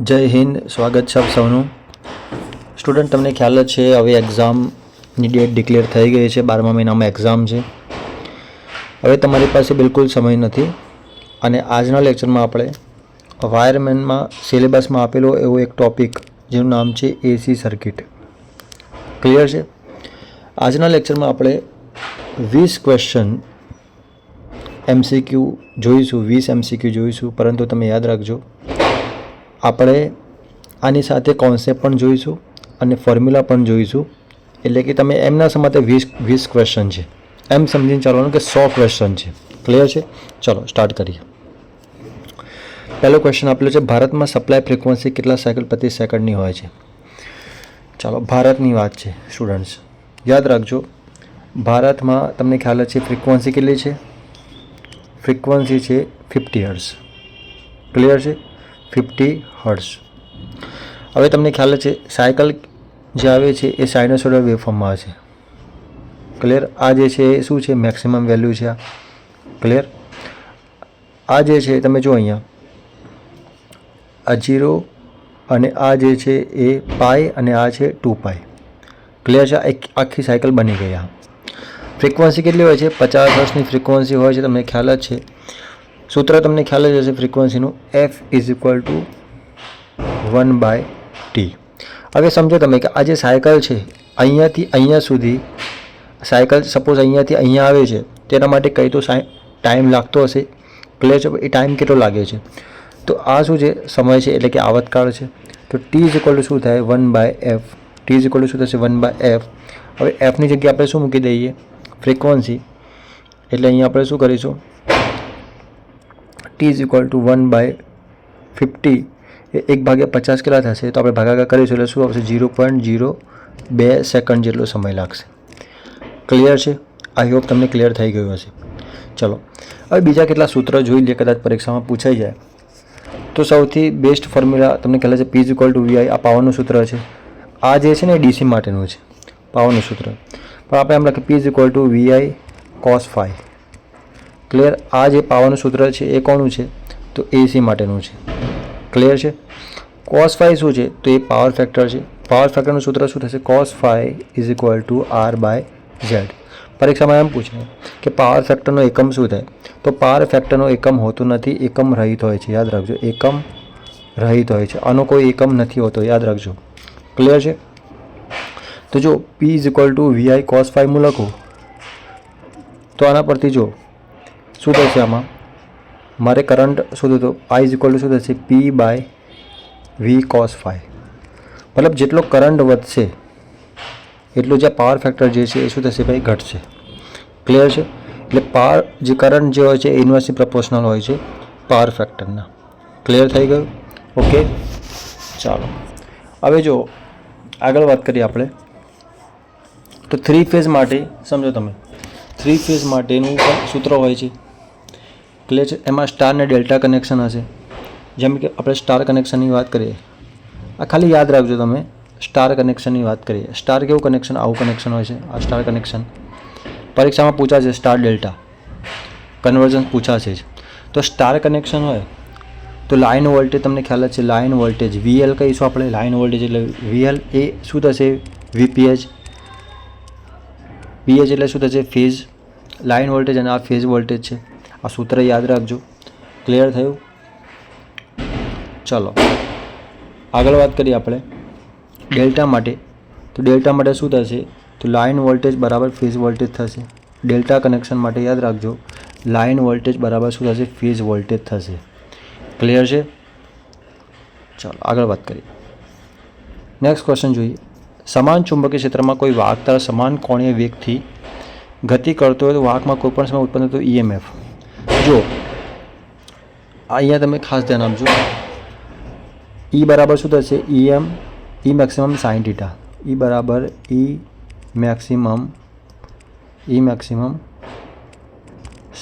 જય હિન્દ, સ્વાગત છે આપ સૌનું. સ્ટુડન્ટ, તમને ખ્યાલ જ છે, હવે એક્ઝામની ડેટ ડિક્લેર થઈ ગઈ છે, બારમા મહિનામાં એક્ઝામ છે. હવે તમારી પાસે બિલકુલ સમય નથી અને આજના લેક્ચરમાં આપણે વાયરમેનમાં સિલેબસમાં આપેલો એવો એક ટોપિક જેનું નામ છે એસી સર્કિટ. ક્લિયર છે? આજના લેક્ચરમાં આપણે વીસ ક્વેશ્ચન એમસીક્યુ જોઈશું, વીસ એમસીક્યુ જોઈશું, પરંતુ તમે યાદ રાખજો આપણે આની સાથે કોન્સેપ્ટ પણ જોઈશું અને ફોર્મ્યુલા પણ જોઈશું. એટલે કે તમે એમના સમતે વીસ વીસ ક્વેશ્ચન છે. એમ સમજીને ચાલવાનું કે સો ક્વેશ્ચન છે. ક્લિયર છે? ચલો સ્ટાર્ટ કરીએ. પહેલો ક્વેશ્ચન આપેલો છે, ભારતમાં સપ્લાય ફ્રિકવન્સી કેટલા સાયકલ પ્રતિ સેકન્ડની હોય છે? ચાલો, ભારતની વાત છે સ્ટુડન્ટ્સ યાદ રાખજો, ભારતમાં તમને ખ્યાલ છે ફ્રિકવન્સી કેટલી છે? ફ્રિકવન્સી છે ફિફ્ટી હર્સ ક્લિયર છે? ફિફ્ટી હર્ટ્સ હવે તમને ખ્યાલ છે, સાયકલ જે આવે છે, એ સાઇનોસોડલ વેવફોર્મમાં આવે છે. ક્લિયર આ જે છે, એ શું છે? મેક્સિમમ વેલ્યુ છે આ. ક્લિયર આ જે છે, તમે જો અહીંયા, આ જીરો અને આ જે છે, એ પાય અને આ છે ટુ પાય ક્લિયર છે? એક આખી સાયકલ બની ગઈ આ. ફ્રિકવન્સી કેટલી હોય છે? પચાસ હર્ટ્સની ફ્રિકવન્સી હોય છે, તમને ખ્યાલ જ છે. સૂત્ર તમને ખ્યાલ જ હશે ફ્રિકવન્સીનું. F is equal to one by T હવે સમજો તમે કે આ જે સાયકલ છે, અહીંયાથી અહીંયા સુધી, સાયકલ સપોઝ અહીંયાથી અહીંયા આવે છે, તેના માટે કંઈ તો ટાઈમ લાગતો હશે. છે એ ટાઈમ કેટલો લાગે છે? તો આ શું છે? સમય છે, એટલે કે આવતકાળ છે. તો ટી ઇઝ ઇક્વલ ટુ શું થાય? One by F T is equal to શું થશે? વન બાય એફ હવે એફની જગ્યાએ આપણે શું મૂકી દઈએ? ફ્રિકવન્સી એટલે અહીંયા આપણે શું કરીશું? T is equal to one by fifty એ એક ભાગ્યા પચાસ કેટલા થશે? તો આપણે ભાગાકાર કરીશું એટલે શું આવશે? ઝીરો પોઈન્ટ ઝીરો બે સેકન્ડ જેટલો સમય લાગશે. ક્લિયર છે? આઈ હોપ તમને ક્લિયર થઈ ગયું હશે. ચલો. હવે બીજા કેટલા સૂત્ર જોઈ લઈએ, કદાચ પરીક્ષામાં પૂછાઈ જાય. તો સૌથી બેસ્ટ ફોર્મ્યુલા તમને કહેલા છે પી ઇક્વલ ટુ વીઆઈ આ પાવરનું સૂત્ર છે. આ જે છે ને, એ ડીસી માટેનું છે. પાવરનું સૂત્ર. પણ આપણે એમ લખીએ P equal to VI cos phi clear આ જે પાવરનું સૂત્ર છે, એ કોનું છે? તો એસી માટેનું છે. ક્લિયર છે? કોસ ફાઈ શું છે? તો એ પાવર ફેક્ટર છે. પાવર ફેક્ટરનું સૂત્ર શું થશે? Cos phi is equal to R by Z પરીક્ષામાં એમ પૂછે કે પાવર ફેક્ટરનો એકમ શું થાય? તો પાવર ફેક્ટરનો એકમ હોતું નથી, એકમ રહિત હોય છે. યાદ રાખજો, એકમ રહિત હોય છે. આનો કોઈ એકમ નથી હોતો. યાદ રાખજો. ક્લિયર છે? તો જો P is equal to VI cos phi હું લખું? તો આના પરથી જો શું થશે આમાં? મારે કરંટ શોધો તો આઈ ઇઝ ઇક્વલ ટુ શું થશે? P by V cos five મતલબ જેટલો કરંટ વધશે, એટલું જે પાવર ફેક્ટર જે છે એ શું થશે ભાઈ? ઘટશે. ક્લિયર છે? એટલે પાવર જે કરંટ જે હોય છે એ ઇન્વર્સલી પ્રપોર્શનલ હોય છે પાવર ફેક્ટરના ક્લિયર થઈ ગયું? ઓકે ચાલો. હવે જો, આગળ વાત કરીએ આપણે. તો થ્રી ફેઝ માટે, સમજો તમે. થ્રી ફેઝ માટેનું સૂત્ર હોય છે. ક્લિયર છે એમાં સ્ટાર અને ડેલ્ટા કનેક્શન હશે. જેમ કે આપણે સ્ટાર કનેક્શનની વાત કરીએ. આ ખાલી યાદ રાખજો તમે સ્ટાર કનેક્શનની વાત કરીએ. સ્ટાર કેવું કનેક્શન આવું કનેક્શન હોય છે. આ સ્ટાર કનેક્શન પરીક્ષામાં પૂછાશે સ્ટાર ડેલ્ટા કન્વર્ઝન પૂછાશે જ. તો સ્ટાર કનેક્શન હોય, તો લાઇન વોલ્ટેજ તમને ખ્યાલ જ છે લાઇન વોલ્ટેજ વીએલ કહીશું આપણે લાઇન વોલ્ટેજ એટલે વીએલ એ શું થશે? વીપીએચ પીએચ એટલે શું થશે? ફેઝ લાઇન વોલ્ટેજ અને આ ફેઝ વોલ્ટેજ છે. આ સૂત્ર યાદ રાખજો. ક્લિયર થયું? ચલો. આગળ વાત કરીએ આપણે. ડેલ્ટા માટે. તો ડેલ્ટા માટે શું થશે? તો લાઇન વોલ્ટેજ બરાબર ફેઝ વોલ્ટેજ થશે. ડેલ્ટા કનેક્શન માટે યાદ રાખજો. લાઇન વોલ્ટેજ બરાબર શું થશે? ફેઝ વોલ્ટેજ થશે. ક્લિયર છે? ચાલો, આગળ વાત કરીએ. નેક્સ્ટ ક્વેશ્ચન જોઈએ. સમાન ચુંબકીય ક્ષેત્રમાં કોઈ વાહક તારા સમાન કોણીય વેગથી ગતિ કરતો હોય તો વાહકમાં કોઈ પણ સમય ઉત્પન્ન થતો ઈએમએફ જો, અહીંયા તમે ખાસ ધ્યાન આપજો. ઈ બરાબર શું થશે? EM E maximum sine theta E બરાબર E maximum E maximum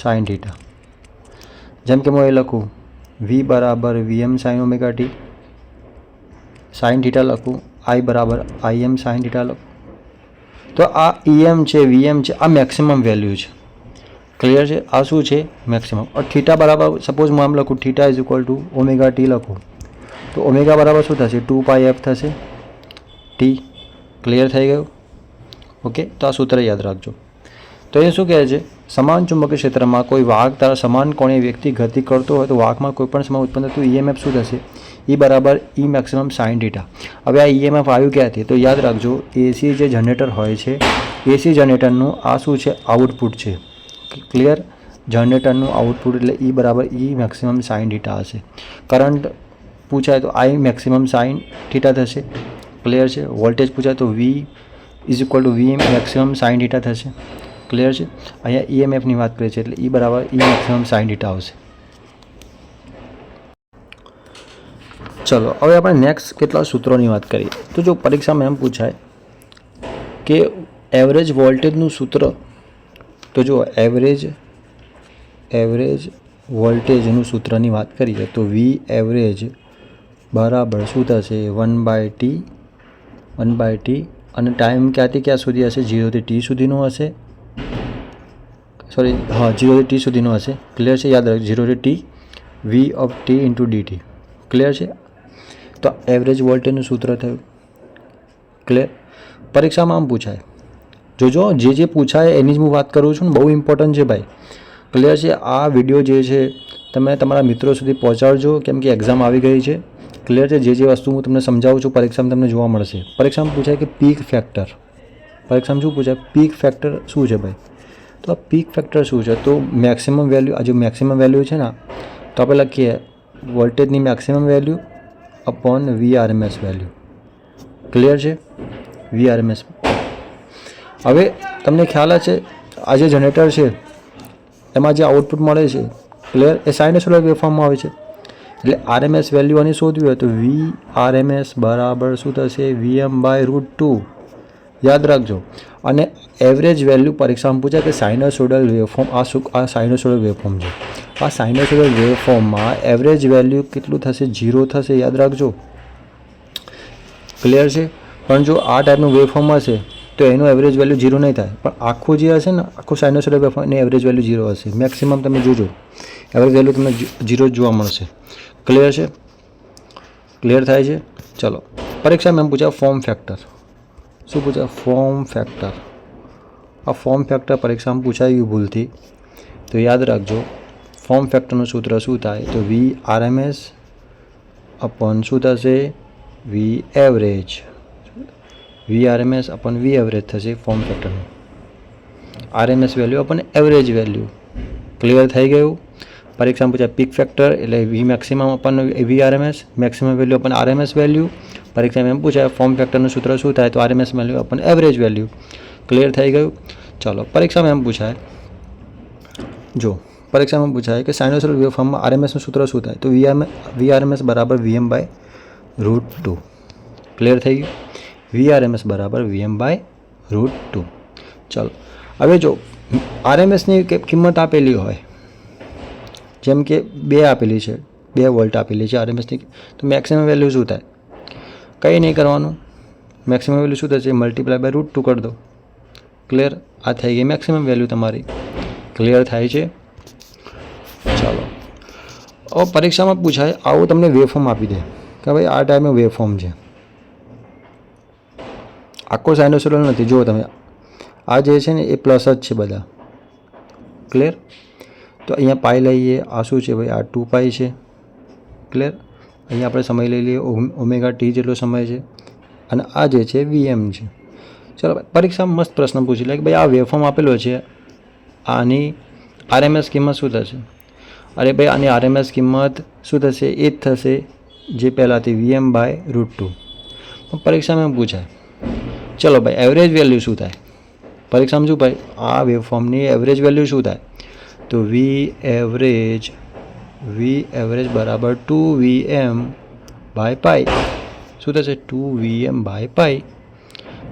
sine theta જેમ કે હું એ લખું વી બરાબર VM sine omega T sine theta લખું આઈ બરાબર આઈ એમ સાઇન લખું. તો આ ઈએમ છે વીએમ છે, આ મેક્સિમમ વેલ્યુ છે. ક્લિયર છે? આ શું છે? મેક્સિમમ થીટા બરાબર સપોઝ હું આમ લખું theta is equal to omega T લખું. તો ઓમેગા બરાબર શું થશે? ટુ પાય એફ થશે. ટી ક્લિયર થઈ ગયું? ઓકે તો આ સૂત્ર યાદ રાખજો. તો એ શું કહે છે? સમાન ચુંબકીય ક્ષેત્રમાં કોઈ વાહક તારા સમાન કોણે વ્યક્તિ ગતિ કરતો હોય તો વાહકમાં કોઈ પણ સમય ઉત્પન્ન થતું ઈએમએફ શું થશે? ઈ બરાબર ઈ મેક્સિમમ સાઇન ડીટા હવે આ ઈએમએફ આવ્યું ક્યાંથી? તો યાદ રાખજો એસી જે જનરેટર હોય છે એસી જનરેટરનું આ શું છે? આઉટપુટ છે. ક્લિયર જનરેટરનું આઉટપુટ એટલે ઈ બરાબર ઈ મેક્સિમમ સાઇન થીટા હશે. કરંટ પૂછાય તો આઈ મેક્સિમમ સાઇન થીટા થશે. ક્લિયર છે? વોલ્ટેજ પૂછાય તો V is equal to V maximum sine theta થશે. ક્લિયર છે? અહીંયા ઈએમએફની વાત કરીએ છીએ એટલે ઈ બરાબર ઈ મેક્સિમમ સાઇન થીટા આવશે. ચલો, હવે આપણે નેક્સ્ટ કેટલા સૂત્રોની વાત કરીએ. તો જો પરીક્ષામાં એમ પૂછાય કે એવરેજ વોલ્ટેજનું સૂત્ર તો જો એવરેજ એવરેજ વોલ્ટેજનું સૂત્રની વાત કરીએ તો વી એવરેજ બરાબર શું થશે? One by T one by T અને ટાઈમ ક્યાંથી ક્યાં સુધી હશે? જીરોથી ટી સુધીનો હશે? સોરી હા જીરોથી ટી સુધીનો હશે. ક્લિયર છે? યાદ રાખ જીરોથી T V of T into DT clear છે? તો એવરેજ વોલ્ટેજનું સૂત્ર થયું. ક્લિયર પરીક્ષામાં આમ પૂછાય. જોજો, જે જે પૂછાય એની જ હું વાત કરું છું ને, બહુ ઇમ્પોર્ટન્ટ છે ભાઈ. ક્લિયર છે? આ વીડિયો જે છે, તમે તમારા મિત્રો સુધી પહોંચાડજો, કેમ કે એક્ઝામ આવી ગઈ છે. ક્લિયર છે? જે જે વસ્તુ હું તમને સમજાવું છું, પરીક્ષામાં તમને જોવા મળશે. પરીક્ષામાં પૂછાય કે પીક ફેક્ટર પરીક્ષામાં શું પૂછાય? પીક ફેક્ટર શું છે ભાઈ? તો આ પીક ફેક્ટર શું છે? તો મેક્સિમમ વેલ્યુ આ જે મેક્સિમમ વેલ્યુ છે ને તો આપણે લખીએ વોલ્ટેજની maximum value upon V RMS value clear છે? વી આરએમએસ હવે તમને ખ્યાલ છે આ જે જનરેટર છે, એમાં જે આઉટપુટ મળે છે ક્લિયર એ સાઇનોસોઇડલ વેવફોર્મમાં આવે છે. એટલે આરએમએસ વેલ્યુ આની શોધવી હોય તો વી આરએમએસ બરાબર શું થશે? વીએમ બાય રૂટ ટુ યાદ રાખજો. અને એવરેજ વેલ્યુ પરીક્ષામાં પૂછે કે સાઇનોસોડલ વેવફોર્મ આ શું, આ સાઇનોસોડલ વેવફોર્મ છે. આ સાઇનોસોડલ વેવફોર્મમાં એવરેજ વેલ્યુ કેટલું થશે? જીરો થશે, યાદ રાખજો. ક્લિયર છે? પણ જો આ ટાઈપનું વેવફોર્મ હશે તો એનું એવરેજ વેલ્યુ જીરો નહીં થાય. પણ આખું જે હશે ને, આખું સાઇનોસોઇડલ એની એવરેજ વેલ્યુ ઝીરો હશે. મેક્સિમમ તમે જોજો. એવરેજ વેલ્યુ તમને જીરો જ જોવા મળશે. ક્લિયર છે? ક્લિયર થાય છે? ચલો. પરીક્ષામાં એમ પૂછ્યા ફોર્મ ફેક્ટર શું પૂછાય? ફોર્મ ફેક્ટર આ ફોર્મ ફેક્ટર પરીક્ષામાં પૂછાયું ભૂલથી. તો યાદ રાખજો ફોર્મ ફેક્ટરનું સૂત્ર શું થાય? તો વી આરએમએસ અપોન શું થશે? V average V RMS upon V average થશે form ફેક્ટરનું RMS value upon average value clear થઈ ગયું? પરીક્ષામાં પૂછાય પીક ફેક્ટર એટલે V maximum upon V RMS maximum value upon RMS value પરીક્ષામાં એમ પૂછાય ફોર્મ ફેક્ટરનું સૂત્ર શું થાય? તો RMS value upon average value clear થઈ ગયું? ચાલો પરીક્ષામાં એમ પૂછાય. જો પરીક્ષામાં પૂછાય કે સાઇનોસોડલ વેવફોર્મમાં આરએમએસનું સૂત્ર શું થાય? તો વીએમ વીઆરએમએસ બરાબર VM by root two clear થઈ ગયું? વીઆરએમએસ બરાબર વીએમ બાય રૂટ ટુ ચાલો, હવે જો આરએમએસની કિંમત આપેલી હોય, જેમ કે બે આપેલી છે, બે વોલ્ટ આપેલી છે આરએમએસની તો મેક્સિમમ વેલ્યુ શું થાય? કંઈ નહીં કરવાનું. મેક્સિમમ વેલ્યુ શું થશે? મલ્ટીપ્લાય બાય રૂટ ટુ કરી દો. ક્લિયર આ થઈ ગઈ મેક્સિમમ વેલ્યુ તમારી. ક્લિયર થાય છે? ચાલો. હવે પરીક્ષામાં પૂછાય, આવું તમને વેફોર્મ આપી દે, કે ભાઈ આ ટાઈપનું વેફોર્મ છે. આખો સાઇનોસોડલ નથી. જુઓ તમે. આ જે છે ને, એ પ્લસ જ છે બધા. ક્લિયર તો અહીંયા પાઈ લઈએ. આ શું છે ભાઈ? આ ટુ પાઈ છે. ક્લિયર અહીંયા આપણે સમય લઈ લઈએ. ઓમેગા ટી જેટલો સમય છે. અને આ જે છે વીએમ છે. ચલો પરીક્ષામાં મસ્ત પ્રશ્ન પૂછી લે કે ભાઈ, આ વેફોર્મ આપેલો છે. આની આરએમએસ કિંમત શું થશે? અરે ભાઈ, આની આરએમએસ કિંમત શું થશે? એ જ થશે જે પહેલાંથી વીએમ બાય રૂટ ટુ પરીક્ષામાં એમ પૂછાય. ચલો ભાઈ એવરેજ વેલ્યુ શું થાય પરીક્ષામાં શું ભાઈ આ વેવફોર્મની એવરેજ વેલ્યુ શું થાય તો વી એવરેજ વી એવરેજ બરાબર two V M by pi શું થશે two V M by pi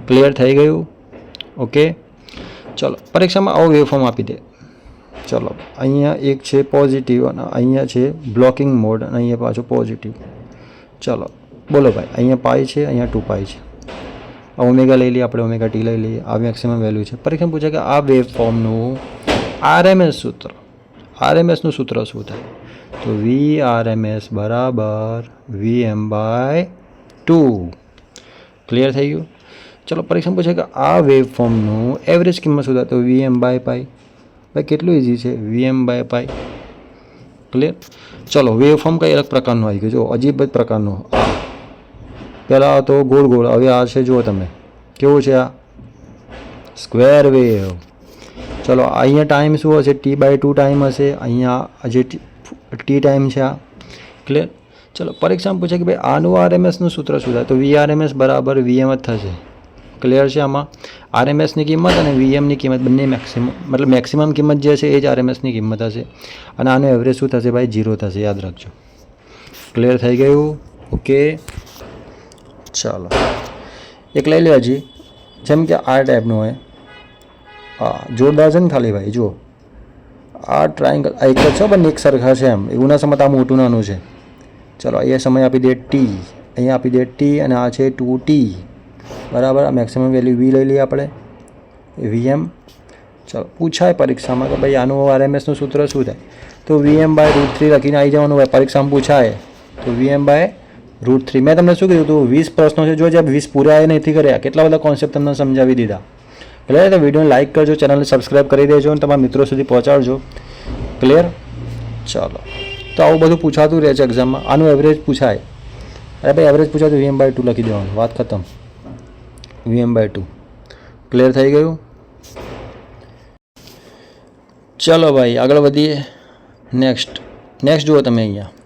clear થઈ ગયું? ઓકે ચલો, પરીક્ષામાં આવો વેવફોર્મ આપી દે. ચલો, અહીંયા એક છે પોઝિટિવ અને અહીંયા છે બ્લોકિંગ મોડ અને અહીંયા પાછું પોઝિટિવ ચલો, બોલો ભાઈ, અહીંયા પાઈ છે, અહીંયા ટુ પાઈ છે. આ ઓમેગા લઈ લઈએ, આપણે ઓમેગા ટી લઈ લઈએ. આ મેક્સિમમ વેલ્યુ છે. પરીક્ષામાં પૂછે કે આ વેવ ફોર્મનું આરએમએસ સૂત્ર આરએમએસનું સૂત્ર શું થાય? તો વી આર એમ એસ બરાબર V M by two clear થઈ ગયું? ચલો, પરીક્ષામાં પૂછે કે આ વેવ ફોર્મનું એવરેજ કિંમત શું થાય? તો વી એમ બાય પાઈ ભાઈ, કેટલું ઇઝી છે? V M by pi clear ચલો વેવ ફોર્મ કઈ અલગ પ્રકારનું આવી ગયું? જો અજીબ જ પ્રકારનું. પહેલાં તો ગોળ ગોળ, હવે આ છે, જુઓ તમે. કેવું છે આ? સ્ક્વેર વેવ ચલો, અહીંયા ટાઈમ શું હશે? ટી બાય ટુ ટાઈમ હશે. અહીંયા જે ટી ટાઈમ છે આ. ક્લિયર ચલો પરીક્ષામાં પૂછે કે ભાઈ, આનું આરએમએસનું સૂત્ર શું થાય? તો વી આરએમએસ બરાબર વીએમ જ થશે. ક્લિયર છે આમાં? આરએમએસની કિંમત અને વીએમની કિંમત, બંને મેક્સિમમ મતલબ મેક્સિમમ કિંમત જે છે એ જ આરએમએસની કિંમત હશે. અને આનું એવરેજ શું થશે ભાઈ? જીરો થશે. યાદ રાખજો. ક્લિયર થઈ ગયું? ઓકે ચાલો. એક લઈ લે હજી. જેમ કે આ ટાઈપનું હોય. હા જોરદાર છે ને ખાલી ભાઈ, જુઓ. આ ટ્રાયંગલ આ એક જ છે પણ એક સરખા છે એમ. એવું ના સમજ આ મોટું નાનું છે. ચલો, અહીંયા સમય આપી દે ટી અહીંયા આપી દે ટી અને આ છે ટુ ટી બરાબર? આ મેક્સિમમ વેલ્યુ વી લઈ લઈએ આપણે. વીએમ ચલો, પૂછાય પરીક્ષામાં કે ભાઈ આનું આરએમએસનું સૂત્ર શું થાય? તો વીએમ બાય રૂટ થ્રી લખીને આવી જવાનું હોય, પરીક્ષામાં પૂછાય. તો વીએમ બાય રૂટ થ્રી મેં તમને શું કીધું હતું વીસ પ્રશ્નો છે. જો જે વીસ પૂરા એ નથી કર્યા, કેટલા બધા કોન્સેપ્ટ તમને સમજાવી દીધા? ક્લિયર તો વિડીયોને લાઇક કરજો ચેનલને સબસ્ક્રાઈબ કરી દેજો અને તમારા મિત્રો સુધી પહોંચાડજો. ક્લિયર ચાલો. તો આવું બધું પૂછાતું રહે છે એક્ઝામમાં આનું એવરેજ પૂછાય. અરે ભાઈ એવરેજ પૂછાય વીએમ બાય ટુ લખી દેવાનું. વાત ખતમ. વીએમ બાય ટુ ક્લિયર થઈ ગયું? ચલો ભાઈ, આગળ વધીએ. નેક્સ્ટ નેક્સ્ટ જુઓ તમે અહીંયા.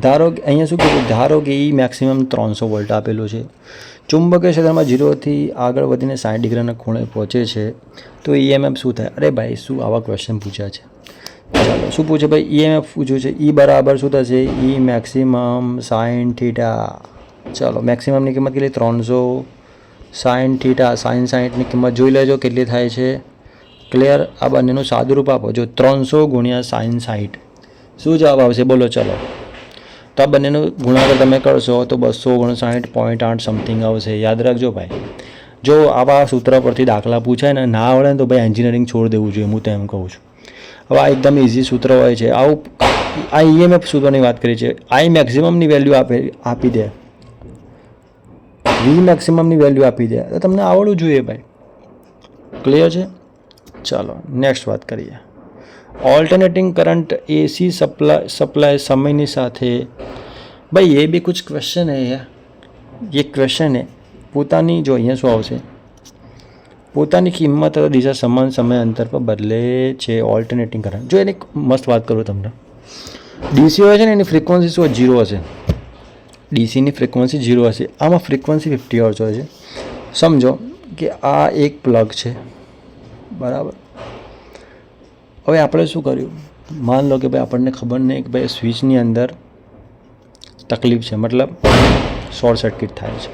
ધારો કે અહીંયા શું કીધું? ધારો કે એ મેક્સિમમ ત્રણસો વોલ્ટ આપેલું છે. ચુંબકીય ક્ષેત્રમાં જીરોથી આગળ વધીને સાઠ ડિગ્રીના ખૂણે પહોંચે છે, તો ઈએમએફ શું થાય? અરે ભાઈ, શું આવા ક્વેશ્ચન પૂછ્યા છે? ચાલો, શું પૂછે ભાઈ? ઈએમએફ પૂછ્યું છે. ઈ બરાબર શું થશે? ઈ મેક્સિમમ સાઇન થીટા ચાલો મેક્સિમમની કિંમત કેટલી? ત્રણસો સાઇન થીટા સાઇન સાઇન્ટની કિંમત જોઈ લેજો કેટલી થાય છે. ક્લિયર આ બંનેનું સાદુરૂપ આપો. જો ત્રણસો ગુણ્યા સાઇન સાઠ શું જવાબ આવશે? બોલો, ચલો. તો આ બંનેનો ગુણાકાર તમે કરશો તો બસો ઓગણસાઠ પોઈન્ટ આઠ સમથિંગ આવશે. યાદ રાખજો ભાઈ. જો આવા સૂત્ર પરથી દાખલા પૂછાય ને ના આવડે ને તો ભાઈ એન્જિનિયરિંગ છોડી દેવું જોઈએ, હું તો એમ કહું છું. હવે આ એકદમ ઇઝી સૂત્ર હોય છે. આવું આ ઈએમએફ સૂત્રની વાત કરી છે. આઈ મેક્સિમમની વેલ્યુ આપે, આપી દે. વી મેક્સિમમની વેલ્યુ આપી દે. તો તમને આવડવું જોઈએ ભાઈ. ક્લિયર છે? ચાલો નેક્સ્ટ વાત કરીએ. alternating current AC supply supply સમયની સાથે ભાઈ એ બી કુછ ક્વેશ્ચન है यार ये क्वेश्चन है પોતાની જો અહીંયા શું આવશે પોતાની કિંમત અથવા દિશા સમાન સમય અંતર પર બદલે છે ઓલ્ટરનેટિંગ કરંટ જો એની એક મસ્ત વાત કરું તમને ડીસી હોય છે ને એની ફ્રિકવન્સી શું જીરો હશે ડીસીની ફ્રિકવન્સી જીરો હશે આમાં ફ્રિકવન્સી ફિફ્ટી હર્ટ્ઝ હોય છે સમજો કે આ એક પ્લગ છે બરાબર હવે આપણે શું કર્યું? માન લો કે ભાઈ આપણને ખબર નહીં કે ભાઈ સ્વિચની અંદર તકલીફ છે, મતલબ શોર્ટ સર્કિટ થાય છે.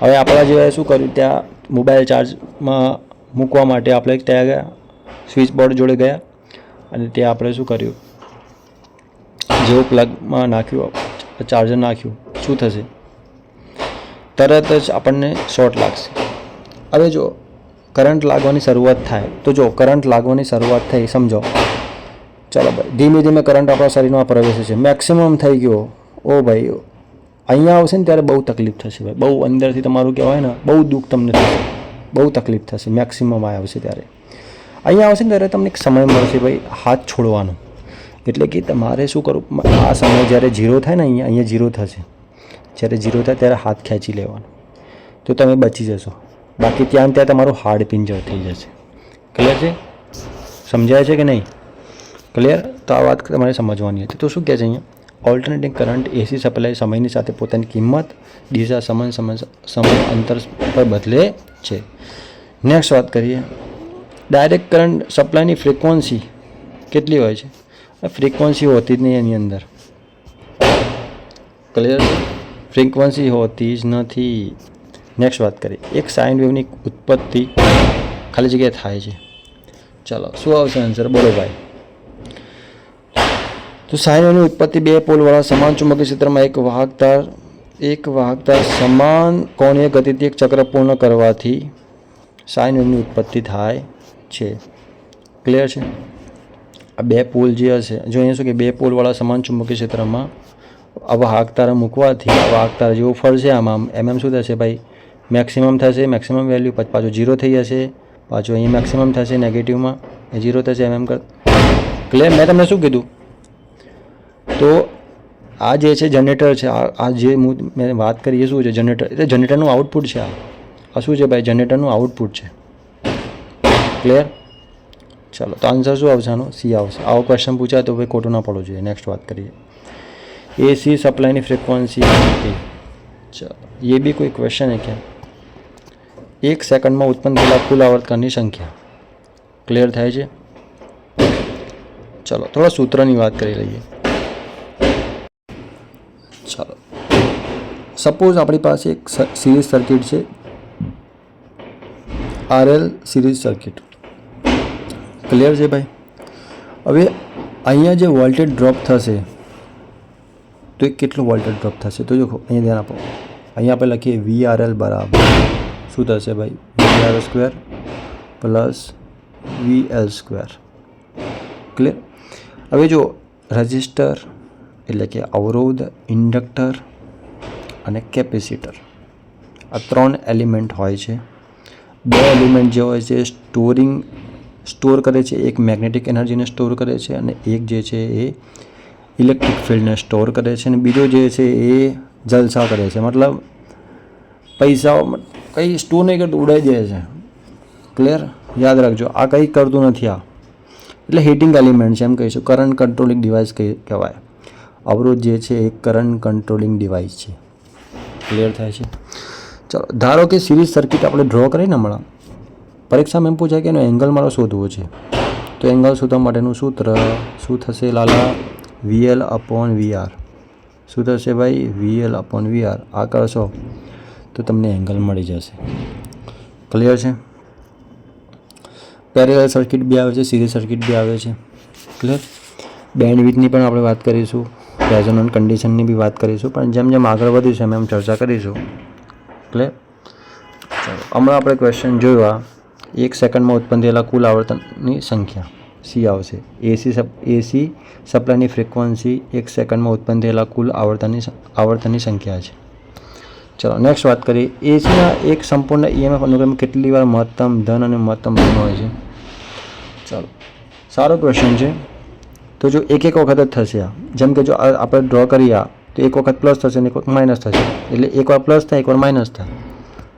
હવે આપણા જેવાએ શું કર્યું? ત્યાં મોબાઈલ ચાર્જમાં મૂકવા માટે આપણે ત્યાં ગયા સ્વિચ બોર્ડ જોડે ગયા અને ત્યાં આપણે શું કર્યું? જેવું પ્લગમાં નાખ્યું, ચાર્જર નાખ્યું, શું થશે? તરત જ આપણને શોર્ટ લાગશે. હવે જો કરંટ લાગવાની શરૂઆત થાય. તો જો કરંટ લાગવાની શરૂઆત થઈ, સમજો. ચાલો ભાઈ, ધીમે ધીમે કરંટ આપણા શરીરમાં પ્રવેશે છે. મેક્સિમમ થઈ ગયો. ઓ ભાઈ, અહીંયા આવશે ને ત્યારે બહુ તકલીફ થશે ભાઈ. બહુ અંદરથી તમારું કહેવાય ને, બહુ દુઃખ તમને થશે. બહુ તકલીફ થશે. મેક્સિમમ આ આવશે ત્યારે. અહીંયા આવશે ને ત્યારે તમને એક સમય મળશે ભાઈ, હાથ છોડવાનો. એટલે કે તમારે શું કરવું? આ સમય જ્યારે ઝીરો થાય ને, અહીંયા અહીંયા ઝીરો થશે. જ્યારે ઝીરો થાય ત્યારે હાથ ખેંચી લેવાનો. તો તમે બચી જશો. બાકી ત્યાં ત્યાં તમારું હાડ પિંજર થઈ જશે. ક્લિયર છે? સમજાય છે કે નહીં? ક્લિયર તો આ વાત તમારે સમજવાની હતી. તો શું કહે છે અહીંયા? ઓલ્ટરનેટિંગ કરંટ એસી સપ્લાય સમયની સાથે પોતાની કિંમત, દિશા, સમાન સમય સમય, અંતર પર બદલે છે. નેક્સ્ટ વાત કરીએ. ડાયરેક્ટ કરંટ સપ્લાયની ફ્રિકવન્સી કેટલી હોય છે? ફ્રિકવન્સી હોતી જ નહીં એની અંદર. ક્લિયર ફ્રિકવન્સી હોતી જ નથી. નેક્સ્ટ વાત કરીએ. એક સાઇન વેવની ઉત્પત્તિ ખાલી જગ્યાએ થાય છે. ચાલો, શું આવશે આન્સર બોલો ભાઈ. તો સાઇન વેવની ઉત્પત્તિ બે પોલવાળા સમાન ચુંબકીય ક્ષેત્રમાં એક વાહકતા એક વાહકતા સમાન કોણીય ગતિથી એક ચક્ર પૂર્ણ કરવાથી સાઇન વેવની ઉત્પત્તિ થાય છે. ક્લિયર છે? આ બે પોલ જે હશે, જો અહીંયા શું કે બે પોલવાળા સમાન ચુંબકીય ક્ષેત્રમાં આ વાહકતારા મૂકવાથી આવા હાકતારા જેવો ફરશે આમાં. એમ એમ શું થશે ભાઈ? મેક્સિમમ થશે, મેક્સિમમ વેલ્યુ પછી પાછું ઝીરો થઈ જશે. પાછું અહીં મેક્સિમમ થશે નેગેટિવમાં એ જીરો થશે એમ એમ કર. એટલે મેં તમને શું કીધું? તો આ જે છે જનરેટર છે, આ જે હું મેં વાત કરી એ શું છે જનરેટર એટલે જનરેટરનું આઉટપુટ છે આ. આ શું છે ભાઈ? જનરેટરનું આઉટપુટ છે. ક્લિયર ચાલો, તો આન્સર શું આવશે આનો? સી આવશે. આવો ક્વેશ્ચન પૂછાય તો ભાઈ ખોટું ના પડવું જોઈએ. નેક્સ્ટ વાત કરીએ. એ સી સપ્લાયની ફ્રીક્વન્સી ચાલો. એ બી કોઈ ક્વેશ્ચન હે ક્યાં? એક સેકન્ડમાં ઉત્પન્ન થયેલા કુલ આવર્તનની સંખ્યા ક્લિયર થાય છે ચલો થોડા સૂત્રની વાત કરી લઈએ ચાલો સપોઝ આપણી પાસે એક સિરીઝ સર્કિટ છે આરએલ સિરીઝ સર્કિટ ક્લિયર છે ભાઈ હવે અહીંયા જે વોલ્ટેજ ડ્રોપ થશે તો એ કેટલું વોલ્ટેજ ડ્રોપ થશે તો જો અહીંયા ધ્યાન આપો અહીંયા આપણે લખીએ વી આર એલ બરાબર શું થશે ભાઈ? V R square plus V L square clear હવે જો રજિસ્ટર એટલે કે અવરોધ ઇન્ડક્ટર અને કેપેસિટર આ ત્રણ એલિમેન્ટ હોય છે. બે એલિમેન્ટ જે હોય છે સ્ટોરિંગ સ્ટોર કરે છે, એક મેગ્નેટિક એનર્જીને સ્ટોર કરે છે અને એક જે છે એ ઇલેક્ટ્રિક ફિલ્ડને સ્ટોર કરે છે અને બીજો જે છે એ જલસા કરે છે. મતલબ પૈસા કંઈ સ્ટો નહીં કરતું ઉડાઈ જાય છે. ક્લિયર યાદ રાખજો. આ કંઈ કરતું નથી આ. એટલે હીટિંગ એલિમેન્ટ છે એમ કહીશું. કરંટ કંટ્રોલિંગ ડિવાઇસ કહેવાય. અવરોધ જે છે એ કરંટ કંટ્રોલિંગ ડિવાઇસ છે. ક્લિયર થાય છે? ચલો, ધારો કે સિરીઝ સર્કિટ આપણે ડ્રો કરીને હમણાં. પરીક્ષામાં એમ પૂછાય કે એનો એંગલ મારો શોધવો છે. તો એંગલ શોધવા માટેનું સૂત્ર શું થશે લાલા? વીએલ અપોન વીઆર શું થશે ભાઈ? વીએલ અપોન વીઆર આ કરશો. તો તમને એંગલ મળી જશે. ક્લિયર છે? પેરેલ સર્કિટ બી આવે છે સિરીઝ સર્કિટ બી આવે છે. ક્લિયર બેન્ડવિથની પણ આપણે વાત કરીશું રેઝોનન્ટ કન્ડિશનની બી વાત કરીશું, પણ જેમ જેમ આગળ વધીશું, એમ એમ ચર્ચા કરીશું. ક્લિયર હમણાં આપણે ક્વેશ્ચન જોયા, એક સેકન્ડમાં ઉત્પન્ન થયેલા કુલ આવર્તનની સંખ્યા. સી આવશે. એસી સપ એસી સપ્લાયની ફ્રિકવન્સી એક સેકન્ડમાં ઉત્પન્ન થયેલા કુલ આવર્તનની આવર્તનની સંખ્યા છે. ચલો નેક્સ્ટ વાત કરીએ. એસીના એક સંપૂર્ણ ઈએમએફ અનુક્રમે કેટલી વાર મહત્તમ ધન અને મહત્તમ ધન હોય છે? ચાલો, સારો ક્વેશ્ચન છે. તો જો એક એક વખત જ થશે આ. જેમ કે જો આપણે ડ્રો કરીએ તો એક વખત પ્લસ થશે અને એક વખત માઇનસ થશે. એટલે એકવાર પ્લસ થાય એકવાર માઇનસ થાય.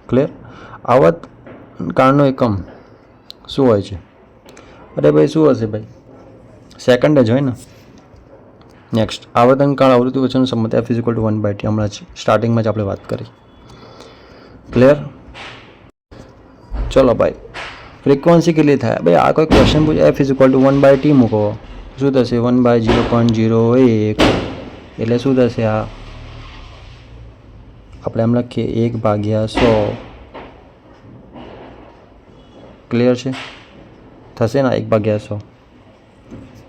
ક્લિયર આવત કાળનો એકમ શું હોય છે? અરે ભાઈ, શું હશે ભાઈ? સેકન્ડ જ હોય ને? નેક્સ્ટ આવર્તન કાળ આવૃત્તિ વચ્ચેનો સંબંધ F is one by T હમણાં જ સ્ટાર્ટિંગમાં જ આપણે વાત કરી. ક્લિયર ચલો ભાઈ ફ્રિકવન્સી કેટલી થાય? ભાઈ, આ કોઈ ક્વેશ્ચન પૂછે? F is equal to one by T મૂકો. શું થશે? One by zero point zero એક. એટલે શું થશે આ? આપણે એમ લખીએ એક ભાગ્યા સો. ક્લિયર છે? થશે ને એક ભાગ્યા સો?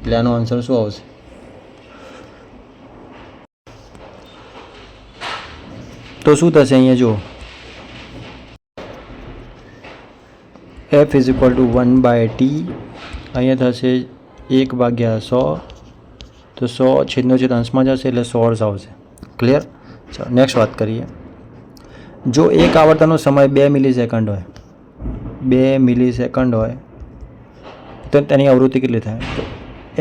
એટલે આનો આન્સર શું આવશે? તો શું થશે અહીંયા જુઓ. F is equal to one by T અહીંયા થશે એક ભાગ્યા સો. તો સો છેદનો છેદ અંશમાં જશે એટલે સોર્સ આવશે. ક્લિયર ચાલો નેક્સ્ટ વાત કરીએ. જો એક આવર્તનનો સમય બે મિલી સેકન્ડ હોય, બે મિલી સેકન્ડ હોય, તો તેની આવૃત્તિ કેટલી થાય? તો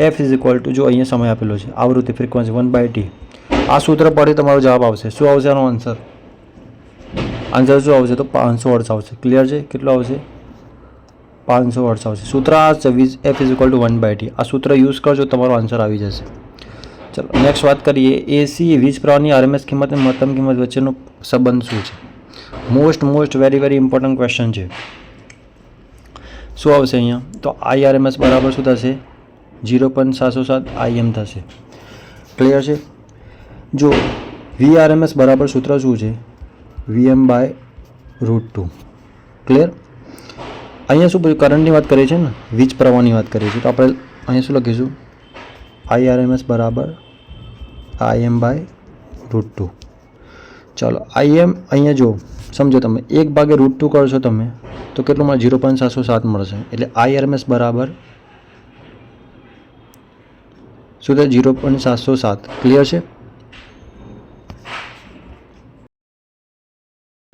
એફ ઇઝ ઇક્વલ ટુ જો અહીંયા સમય આપેલો છે, આવૃત્તિ ફ્રિકવન્સી વન બાય ટી આ સૂત્ર પરથી તમારો જવાબ આવશે. શું આવશે આનો આન્સર આન્સર શું આવશે તો પાંચસો વર્ડ્સ આવશે ક્લિયર છે? કેટલો આવશે? પાંચસો વર્ડ્સ આવશે સૂત્ર આ છે. વીજ F is equal to one by T આ સૂત્ર યુઝ કરજો, તમારો આન્સર આવી જશે. ચલો નેક્સ્ટ વાત કરીએ. એસી વીજ પ્રવાહની આરએમએસ કિંમત અને મહત્તમ કિંમત વચ્ચેનો સંબંધ શું છે? Most most very very important question છે. શું આવશે અહીંયા? તો આઈ આરએમએસ બરાબર શું થશે? જીરો પોઈન્ટ સાતસો સાત આઈએમ થશે. ક્લિયર છે? જો વી આરએમએસ બરાબર સૂત્ર શું છે? VM by root two clear અહીંયા શું કરંટની વાત કરીએ છીએ ને, વીજ પ્રવાહની વાત કરીએ છીએ, તો આપણે અહીંયા શું લખીશું? આઈ આરએમએસ બરાબર આઈએમ બાય રૂટ ટુ ચાલો આઈએમ અહીંયા જો સમજો તમે, એક ભાગે રૂટ ટુ કરશો તમે, તો કેટલું મળે? ઝીરો પોઈન્ટ સાતસો સાત મળશે. એટલે આઈઆરએમએસ બરાબર શું થાય? ઝીરો પોઈન્ટ સાતસો સાત. ક્લિયર છે?